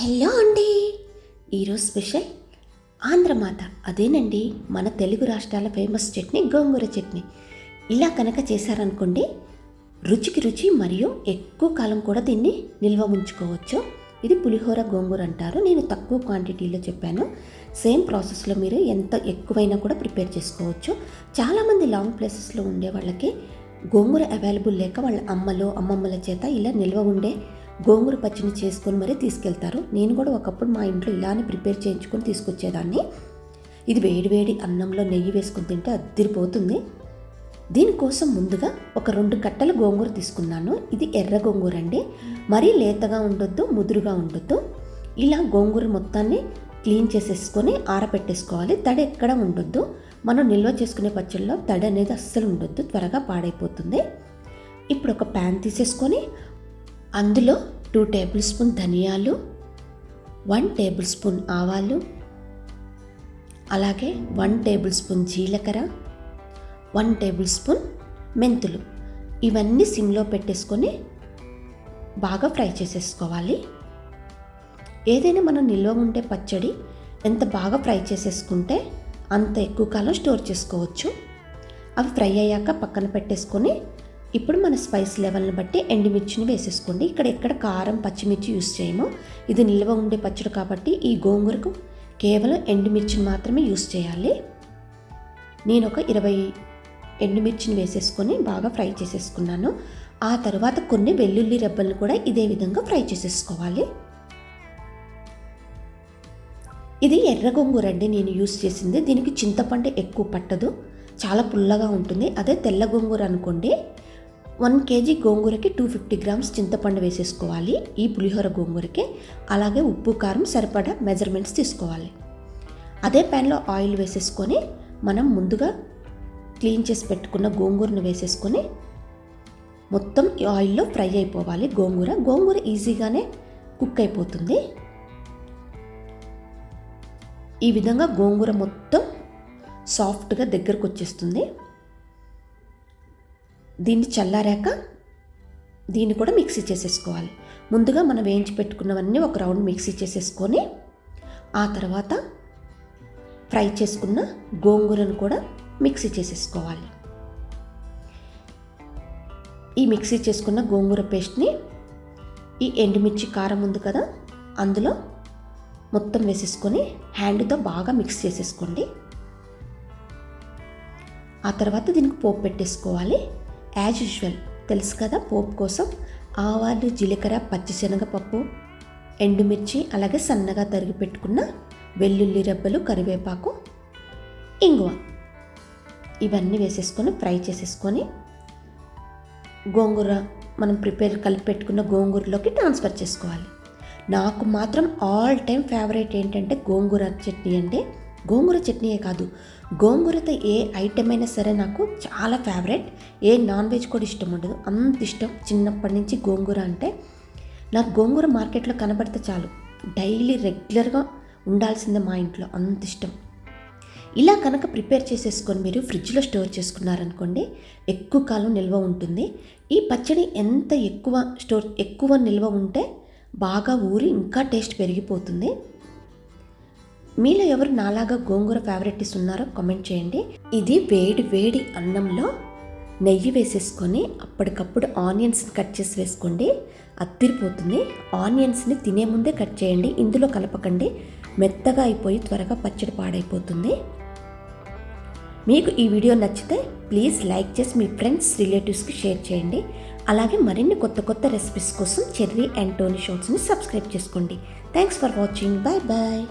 Hello అండి. ఈరోజు special ఆంధ్రమాత. అదేనండి మన తెలుగు రాష్ట్రాల ఫేమస్ చట్నీ గోంగూర చట్నీ. ఇలా కనుక చేశారనుకోండి రుచికి రుచి మరియు ఎక్కువ కాలం కూడా దీన్ని నిల్వ ఉంచుకోవచ్చు. ఇది పులిహోర గోంగూర అంటారు. నేను తక్కువ క్వాంటిటీలో చెప్పాను. సేమ్ ప్రాసెస్లో మీరు ఎంత ఎక్కువైనా కూడా ప్రిపేర్ చేసుకోవచ్చు. చాలామంది లాంగ్ ప్లేసెస్లో ఉండే వాళ్ళకి గోంగూర అవైలబుల్ లేక వాళ్ళ అమ్మలో అమ్మమ్మల చేత ఇలా నిల్వ ఉండే గోంగూర పచ్చిని చేసుకొని మరీ తీసుకెళ్తారు. నేను కూడా ఒకప్పుడు మా ఇంట్లో ఇలానే ప్రిపేర్ చేయించుకొని తీసుకొచ్చేదాన్ని. ఇది వేడివేడి అన్నంలో నెయ్యి వేసుకుని తింటే అద్దరిపోతుంది. దీనికోసం ముందుగా ఒక రెండు కట్టల గోంగూర తీసుకున్నాను. ఇది ఎర్ర గోంగూర అండి. మరీ లేతగా ఉండొద్దు ముదురుగా ఉండొద్దు. ఇలా గోంగూర మొత్తాన్ని క్లీన్ చేసేసుకొని ఆరబెట్టేసుకోవాలి తడి ఎక్కడ ఉండొద్దు. మనం నిల్వ చేసుకునే పచ్చళ్ళలో తడి అనేది అస్సలు ఉండొద్దు. త్వరగా పాడైపోతుంది. ఇప్పుడు ఒక ప్యాన్ తీసేసుకొని అందులో టూ టేబుల్ స్పూన్ ధనియాలు వన్ టేబుల్ స్పూన్ ఆవాలు అలాగే వన్ టేబుల్ స్పూన్ జీలకర్ర వన్ టేబుల్ స్పూన్ మెంతులు. ఇవన్నీ సిమ్లో పెట్టేసుకొని బాగా ఫ్రై చేసేసుకోవాలి. ఏదైనా మనం నిల్వ ఉండే పచ్చడి ఎంత బాగా ఫ్రై చేసేసుకుంటే అంత ఎక్కువ కాలం స్టోర్ చేసుకోవచ్చు. అవి ఫ్రై అయ్యాక పక్కన పెట్టేసుకొని ఇప్పుడు మన స్పైస్ లెవెల్ని బట్టి ఎండుమిర్చిని వేసేసుకోండి. ఇక్కడ ఎక్కడ కారం పచ్చిమిర్చి యూస్ చేయము. ఇది నిల్వ ఉండే పచ్చడి కాబట్టి ఈ గోంగూరకు కేవలం ఎండుమిర్చిని మాత్రమే యూస్ చేయాలి. నేను ఒక ఇరవై ఎండుమిర్చిని వేసేసుకొని బాగా ఫ్రై చేసేసుకున్నాను. ఆ తర్వాత కొన్ని వెల్లుల్లి రెబ్బలను కూడా ఇదే విధంగా ఫ్రై చేసేసుకోవాలి. ఇది ఎర్ర గోంగూర అండి. నేను యూస్ చేసింది. దీనికి చింతపండు ఎక్కువ పట్టదు. చాలా పుల్లగా ఉంటుంది. అదే తెల్ల గోంగూర అనుకోండి. వన్ కేజీ గోంగూరకి టూ ఫిఫ్టీ గ్రామ్స్ చింతపండు వేసేసుకోవాలి. ఈ పులిహోర గోంగూరకి అలాగే ఉప్పు కారం సరిపడా మెజర్మెంట్స్ తీసుకోవాలి. అదే ప్యాన్లో ఆయిల్ వేసేసుకొని మనం ముందుగా క్లీన్ చేసి పెట్టుకున్న గోంగూరను వేసేసుకొని మొత్తం ఈ ఆయిల్లో ఫ్రై అయిపోవాలి గోంగూర. గోంగూర ఈజీగానే కుక్ అయిపోతుంది. ఈ విధంగా గోంగూర మొత్తం సాఫ్ట్గా దగ్గరకు వచ్చేస్తుంది దీన్ని చల్లారాక దీన్ని కూడా మిక్సీ చేసేసుకోవాలి. ముందుగా మనం వేయించి పెట్టుకున్నవన్నీ ఒక రౌండ్ మిక్సీ చేసేసుకొని ఆ తర్వాత ఫ్రై చేసుకున్న గోంగూరను కూడా మిక్సీ చేసేసుకోవాలి. ఈ మిక్సీ చేసుకున్న గోంగూర పేస్ట్ని ఈ ఎండుమిర్చి కారం ఉంది కదా అందులో మొత్తం వేసేసుకొని హ్యాండ్తో బాగా మిక్స్ చేసేసుకోండి. ఆ తర్వాత దీనికి పోపు పెట్టేసుకోవాలి. As usual. తెలుసు కదా? పోపు కోసం ఆవాలు జీలకర్ర పచ్చిశనగపప్పు ఎండుమిర్చి అలాగే సన్నగా తరిగి పెట్టుకున్న వెల్లుల్లి రెబ్బలు కరివేపాకు ఇంగువ. ఇవన్నీ వేసేసుకొని ఫ్రై చేసేసుకొని గోంగూర మనం ప్రిపేర్ కలిపి పెట్టుకున్న గోంగూరలోకి ట్రాన్స్ఫర్ చేసుకోవాలి. నాకు మాత్రం ఆల్ టైం ఫేవరెట్ ఏంటంటే గోంగూర చట్నీ అంటే గోంగూర చట్నీయే కాదు. గోంగూరతో ఏ ఐటెం అయినా సరే నాకు చాలా ఫేవరెట్ ఏ నాన్ వెజ్ కూడా ఇష్టం ఉండదు. అంత ఇష్టం. చిన్నప్పటి నుంచి గోంగూర అంటే నాకు గోంగూర మార్కెట్లో కనబడితే చాలు. డైలీ రెగ్యులర్గా ఉండాల్సిందే మా ఇంట్లో. అంత ఇష్టం. ఇలా కనుక ప్రిపేర్ చేసేసుకొని మీరు ఫ్రిడ్జ్లో స్టోర్ చేసుకున్నారనుకోండి ఎక్కువ కాలం నిల్వ ఉంటుంది. ఈ పచ్చడి ఎంత ఎక్కువ స్టోర్ ఎక్కువ నిల్వ ఉంటే బాగా ఊరి ఇంకా టేస్ట్ పెరిగిపోతుంది. మీలో ఎవరు నాలాగా గోంగూర ఫేవరెట్స్ ఉన్నారో కామెంట్ చేయండి. ఇది వేడి వేడి అన్నంలో నెయ్యి వేసేసుకొని అప్పటికప్పుడు ఆనియన్స్ని కట్ చేసి వేసుకోండి. అత్తిరిపోతుంది. ఆనియన్స్ని తినే ముందే కట్ చేయండి. ఇందులో కలపకండి. మెత్తగా అయిపోయి త్వరగా పచ్చడి పాడైపోతుంది. మీకు ఈ వీడియో నచ్చితే ప్లీజ్ లైక్ చేసి మీ ఫ్రెండ్స్ రిలేటివ్స్కి షేర్ చేయండి. అలాగే మరిన్ని కొత్త కొత్త రెసిపీస్ కోసం చెర్రీ అండ్ టోనీ షోట్స్ని సబ్స్క్రైబ్ చేసుకోండి. Thanks for watching bye bye